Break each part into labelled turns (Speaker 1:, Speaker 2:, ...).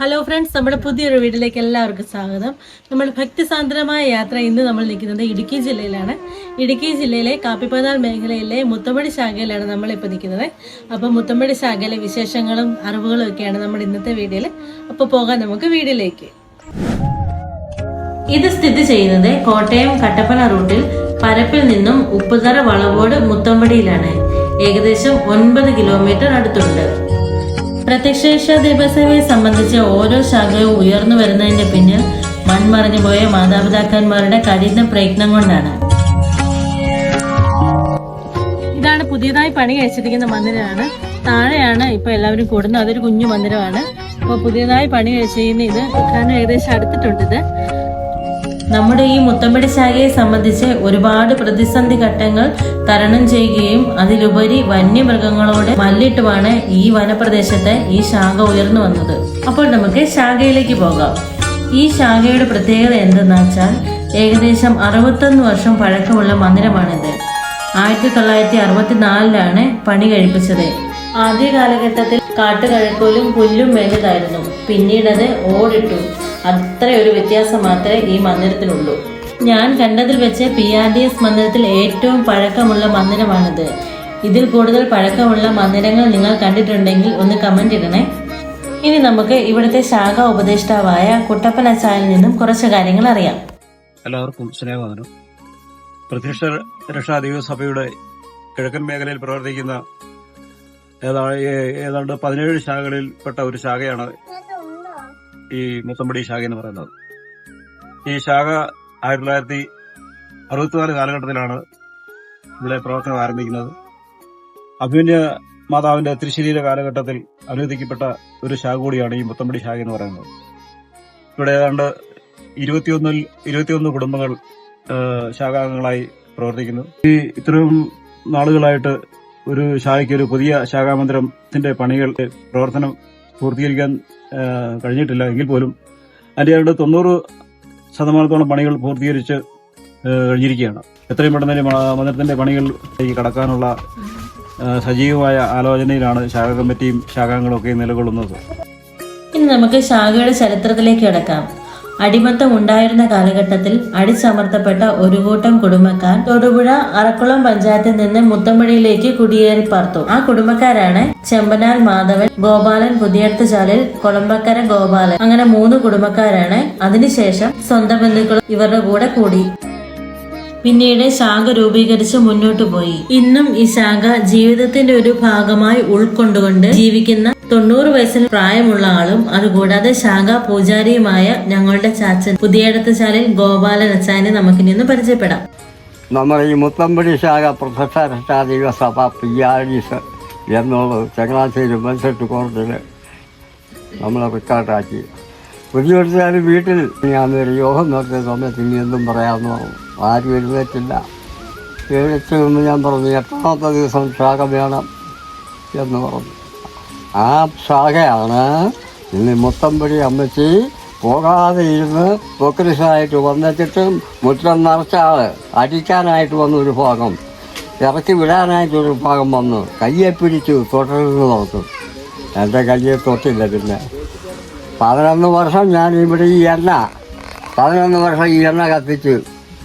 Speaker 1: Hello friends നമ്മുടെ പുതിയൊരു വീട്ടിലേക്ക് എല്ലാവർക്കും സ്വാഗതം. നമ്മൾ ഭക്തിസാന്ദ്രമായ യാത്ര ഇന്ന് നമ്മൾ നിൽക്കുന്നത് ഇടുക്കി ജില്ലയിലാണ്. ഇടുക്കി ജില്ലയിലെ കാപ്പിപ്പതാൽ മേഖലയിലെ മുത്തമ്പടി ശാഖയിലാണ് നമ്മളിപ്പോൾ നിൽക്കുന്നത്. അപ്പോൾ മുത്തമ്പടി ശാഖയിലെ വിശേഷങ്ങളും അറിവുകളും ഒക്കെയാണ് നമ്മുടെ ഇന്നത്തെ വീഡിയോയിൽ അപ്പോൾ പോകാം നമുക്ക് വീഡിയോയിലേക്ക്. ഇത് സ്ഥിതി ചെയ്യുന്നത് കോട്ടയം കട്ടപ്പന റൂട്ടിൽ പരപ്പിൽ നിന്നും ഉപ്പുതറ വളവോട് മുത്തമ്പടിയിലാണ് ഏകദേശം ഒൻപത് കിലോമീറ്റർ അടുത്തുണ്ട്. പ്രത്യക്ഷേഷ ദീപസേവയെ സംബന്ധിച്ച് ഓരോ ശാഖയും ഉയർന്നു വരുന്നതിന്റെ പിന്നിൽ മൺമറഞ്ഞു പോയ മാതാപിതാക്കന്മാരുടെ കഠിന പ്രയത്നം കൊണ്ടാണ്. ഇതാണ് പുതിയതായി പണി കഴിച്ചിരിക്കുന്ന മന്ദിരമാണ്. താഴെയാണ് ഇപ്പൊ എല്ലാവരും കൂടുന്നത് അതൊരു കുഞ്ഞു മന്ദിരമാണ്. അപ്പോൾ പുതിയതായി പണി കഴിച്ചിരിക്കുന്ന ഇത് കാരണം ഏകദേശം അടുത്തിട്ടുണ്ട് ഇത്. നമ്മുടെ ഈ മുത്തമ്പടി ശാഖയെ സംബന്ധിച്ച് ഒരുപാട് പ്രതിസന്ധി ഘട്ടങ്ങൾ തരണം ചെയ്യുകയും അതിലുപരി വന്യമൃഗങ്ങളോട് മല്ലിട്ടുമാണ് ഈ വനപ്രദേശത്തെ ഈ ശാഖ ഉയർന്നു വന്നത്. അപ്പോൾ നമുക്ക് ശാഖയിലേക്ക് പോകാം. ഈ ശാഖയുടെ പ്രത്യേകത എന്തെന്ന് വെച്ചാൽ ഏകദേശം അറുപത്തൊന്ന് വർഷം പഴക്കമുള്ള മന്ദിരമാണിത്. ആയിരത്തി തൊള്ളായിരത്തി അറുപത്തിനാലിലാണ് പണി കഴിപ്പിച്ചത്. ആദ്യ കാലഘട്ടത്തിൽ കാട്ടുകഴക്കോലും പുല്ലും മേഞ്ഞതായിരുന്നു. പിന്നീടത് ഓടിട്ടു. അത്ര ഒരു വ്യത്യാസം മാത്രമേ ഈ മന്ദിരത്തിനുള്ളൂ ഞാൻ കണ്ടതിൽ വെച്ച് പി ആർ ഡി എസ് മന്ദിരത്തിൽ ഏറ്റവും പഴക്കമുള്ള മന്ദിരമാണിത്. ഇതിൽ കൂടുതൽ പഴക്കമുള്ള മന്ദിരങ്ങൾ നിങ്ങൾ കണ്ടിട്ടുണ്ടെങ്കിൽ ഒന്ന് കമന്റ് ഇടണേ. ഇനി നമുക്ക് ഇവിടുത്തെ ശാഖ ഉപദേഷ്ടാവായ കുട്ടപ്പൻ അച്ചായനിൽ നിന്നും കുറച്ച് കാര്യങ്ങൾ അറിയാം.
Speaker 2: എല്ലാവർക്കും സ്നേഹവന്ദനം പ്രത്യക്ഷ രക്ഷാ ദൈവസഭയുടെ കിഴക്കൻ മേഖലയിൽ പ്രവർത്തിക്കുന്ന ഏതാ- ഏതാണ്ട് പതിനേഴ് ശാഖകളിൽപ്പെട്ട ഒരു ശാഖയാണ് ഈ മുത്തമ്പടി ശാഖ എന്ന് പറയുന്നത്. ഈ ശാഖ ആയിരത്തി തൊള്ളായിരത്തി അറുപത്തിനാല് കാലഘട്ടത്തിലാണ് ഇവിടെ പ്രവർത്തനം ആരംഭിക്കുന്നത്. അഭിമന്യ മാതാവിന്റെ തിരുശരീര കാലഘട്ടത്തിൽ അനുവദിക്കപ്പെട്ട ഒരു ശാഖ കൂടിയാണ് ഈ മുത്തമ്പടി ശാഖ എന്ന് പറയുന്നത്. ഇവിടെ ഏതാണ്ട് ഇരുപത്തിയൊന്നിൽ ഇരുപത്തിയൊന്ന് കുടുംബങ്ങൾ ശാഖാംഗങ്ങളായി പ്രവർത്തിക്കുന്നു. ഈ ഇത്രയും നാളുകളായിട്ട് ഒരു ശാഖയ്ക്ക് ഒരു പുതിയ ശാഖാമന്ദിരത്തിന്റെ പണികൾ പ്രവർത്തനം പൂർത്തീകരിക്കാൻ കഴിഞ്ഞിട്ടില്ല. എങ്കിൽ പോലും അതിന്റെ അവിടെ തൊണ്ണൂറ് ശതമാനത്തോളം പണികൾ പൂർത്തീകരിച്ച് കഴിഞ്ഞിരിക്കുകയാണ്. എത്രയും പെട്ടെന്ന് തന്നെ പണികൾ മന്ദിരത്തിന്റെ പണികളിലേക്ക് കടക്കാനുള്ള സജീവമായ ആലോചനയിലാണ് ശാഖ കമ്മിറ്റിയും ശാഖാംഗങ്ങളും ഒക്കെ നിലകൊള്ളുന്നത്.
Speaker 1: ഇനി നമുക്ക് ശാഖയുടെ ചരിത്രത്തിലേക്ക് കിടക്കാം. അടിമത്തം ഉണ്ടായിരുന്ന കാലഘട്ടത്തിൽ അടിച്ചമർത്തപ്പെട്ട ഒരു കൂട്ടം കുടുംബക്കാർ തൊടുപുഴ അറക്കുളം പഞ്ചായത്തിൽ നിന്ന് മുത്തമ്പടിയിലേക്ക് കുടിയേറി പാർത്തു. ആ കുടുംബക്കാരാണ് ചെമ്പനാൽ മാധവൻ ഗോപാലൻ പുതിയടുത്തുചാലിൽ കൊളമ്പക്കര ഗോപാലൻ. അങ്ങനെ മൂന്ന് കുടുംബക്കാരാണ് അതിനുശേഷം സ്വന്തം ബന്ധുക്കൾ ഇവരുടെ കൂടെ കൂടി. പിന്നീട് ശാഖ രൂപീകരിച്ച് മുന്നോട്ട് പോയി. ഇന്നും ഈ ശാഖ ജീവിതത്തിന്റെ ഒരു ഭാഗമായി ഉൾക്കൊണ്ടുകൊണ്ട് ജീവിക്കുന്ന തൊണ്ണൂറ് വയസ്സിൽ പ്രായമുള്ള ആളും അതുകൂടാതെ ശാഖ പൂജാരിയുമായ ഞങ്ങളുടെ ചാച്ചൻ പുതിയടത്ത് ചാലിൽ ഗോപാലൻ അച്ചായനെ നമുക്കിനി ഒന്ന് പരിചയപ്പെടാം.
Speaker 3: നമ്മുടെ ഈ മുത്തമ്പടി ശാഖ പ്രൊഫസ രക്ഷാദൈവ സഭ പി ആർ ഡി എസ് എന്നുള്ളത് ചങ്ങനാശ്ശേരി മത്സരത്ത് കോടതിയിൽ നമ്മൾ റിക്കാർഡാക്കി. പുതിയൊരുത്താൽ വീട്ടിൽ ഞാൻ ഒരു യോഗം നടത്തിയ സമയത്ത് ഇനി എന്തും പറയാമെന്ന് പറഞ്ഞു. ആരും എഴുന്നേറ്റില്ല. എഴുന്നേറ്റ് ഞാൻ പറഞ്ഞു എട്ടാമത്തെ ദിവസം ശാഖ വേണം എന്ന് പറഞ്ഞു. ആ ശാഖയാണ് ഇന്ന് മുത്തമ്പടി അമ്മച്ചി പോകാതെ ഇരുന്ന് പൊക്രിസായിട്ട് വന്നിട്ട് മുറ്റം നിറച്ച അടിക്കാനായിട്ട് വന്ന ഒരു ഭാഗം. ഇറക്കി വിടാനായിട്ടൊരു ഭാഗം വന്നു. കയ്യെ പിടിച്ചു തൊട്ടരുന്ന് നോക്കും. എന്റെ കയ്യെ തൊട്ടില്ല പിന്നെ. പതിനൊന്ന് വർഷം ഞാൻ ഇവിടെ ഈ എണ്ണ പതിനൊന്ന് വർഷം ഈ എണ്ണ കത്തിച്ച്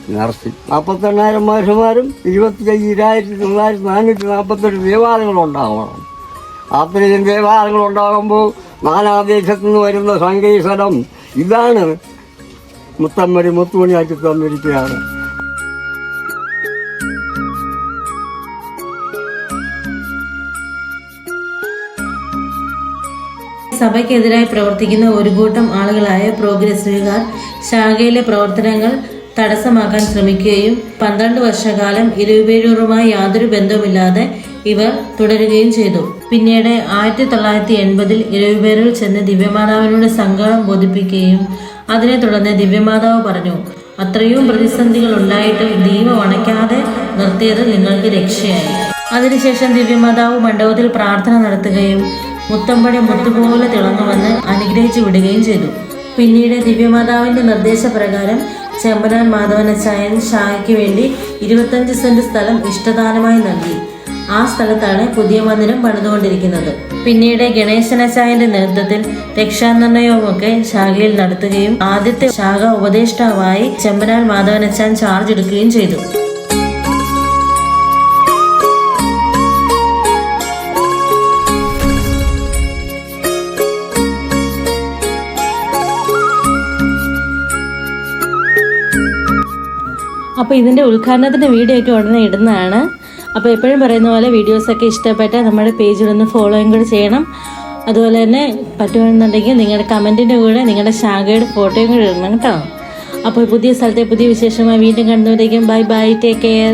Speaker 3: നിറച്ചു നാൽപ്പത്തെണ്ണായിരം മനുഷ്യന്മാരും ഇരുപത്തി അയ്യായിരത്തി തൊള്ളായിരത്തി നാനൂറ്റി നാൽപ്പത്തെട്ട് ദേവാലയങ്ങളുണ്ടാവണം അത്രയും വ്യവഹാരങ്ങൾ ഉണ്ടാകുമ്പോൾ നാനാദേശത്തു നിന്ന് വരുന്ന സംഗീതം ഇതാണ് മുത്തമ്മരി മുത്തുമണിയാക്കി തന്നിരിക്കുകയാണ്.
Speaker 1: സഭയ്ക്കെതിരായി പ്രവർത്തിക്കുന്ന ഒരു കൂട്ടം ആളുകളായ പ്രോഗ്രസീവുകാർ ശാഖയിലെ പ്രവർത്തനങ്ങൾ തടസ്സമാക്കാൻ ശ്രമിക്കുകയും പന്ത്രണ്ട് വർഷക്കാലം ഇരുപേരൂറുമായി യാതൊരു ബന്ധവുമില്ലാതെ ഇവർ തുടരുകയും ചെയ്തു. പിന്നീട് ആയിരത്തി തൊള്ളായിരത്തി എൺപതിൽ ഇരുപേരിൽ ചെന്ന് ദിവ്യമാതാവിനോട് സങ്കടം ബോധിപ്പിക്കുകയും അതിനെ തുടർന്ന് ദിവ്യമാതാവ് പറഞ്ഞു അത്രയും പ്രതിസന്ധികൾ ഉണ്ടായിട്ടും ദീപം അണയ്ക്കാതെ നിർത്തിയത് നിങ്ങൾക്ക് രക്ഷയായി. അതിനുശേഷം ദിവ്യമാതാവ് മണ്ഡപത്തിൽ പ്രാർത്ഥന നടത്തുകയും മുത്തമ്പടി മുത്തുപോലെ തിളങ്ങുമെന്ന് അനുഗ്രഹിച്ചു വിടുകയും ചെയ്തു. പിന്നീട് ദിവ്യമാതാവിന്റെ നിർദ്ദേശപ്രകാരം ചെമ്പനാൻ മാധവനച്ചായൻ ഷായ്ക്ക് വേണ്ടി ഇരുപത്തഞ്ച് സെന്റ് സ്ഥലം ഇഷ്ടദാനമായി നൽകി. ആ സ്ഥലത്താണ് പുതിയ മന്ദിരം പണിതുകൊണ്ടിരിക്കുന്നത്. പിന്നീട് ഗണേശനച്ചായന്റെ നേതൃത്വത്തിൽ രക്ഷാനിർണയവുമൊക്കെ ശാഖയിൽ നടത്തുകയും ആദ്യത്തെ ശാഖ ഉപദേഷ്ടാവായി ചെമ്പനാൽ മാധവനച്ചാൻ ചാർജ് എടുക്കുകയും ചെയ്തു. അപ്പോൾ ഇതിന്റെ ഉദ്ഘാടനത്തിന്റെ വീഡിയോ ഒക്കെ ഉടനെ ഇടുന്നതാണ്. അപ്പോൾ എപ്പോഴും പറയുന്ന പോലെ വീഡിയോസ് ഒക്കെ ഇഷ്ടപ്പെട്ട നമ്മുടെ പേജിലൊന്ന് ഫോളോയും കൂടെ ചെയ്യണം. അതുപോലെ തന്നെ പറ്റുമെന്നുണ്ടെങ്കിൽ നിങ്ങളുടെ കമന്റിന്റെ കൂടെ നിങ്ങളുടെ ശാഖയുടെ ഫോട്ടോയും കൂടെ ഇടണം കേട്ടോ. അപ്പോൾ പുതിയ സ്ഥലത്തെ പുതിയ വിശേഷമായി വീണ്ടും കണ്ടുകൊണ്ടിരിക്കും. Bye bye take care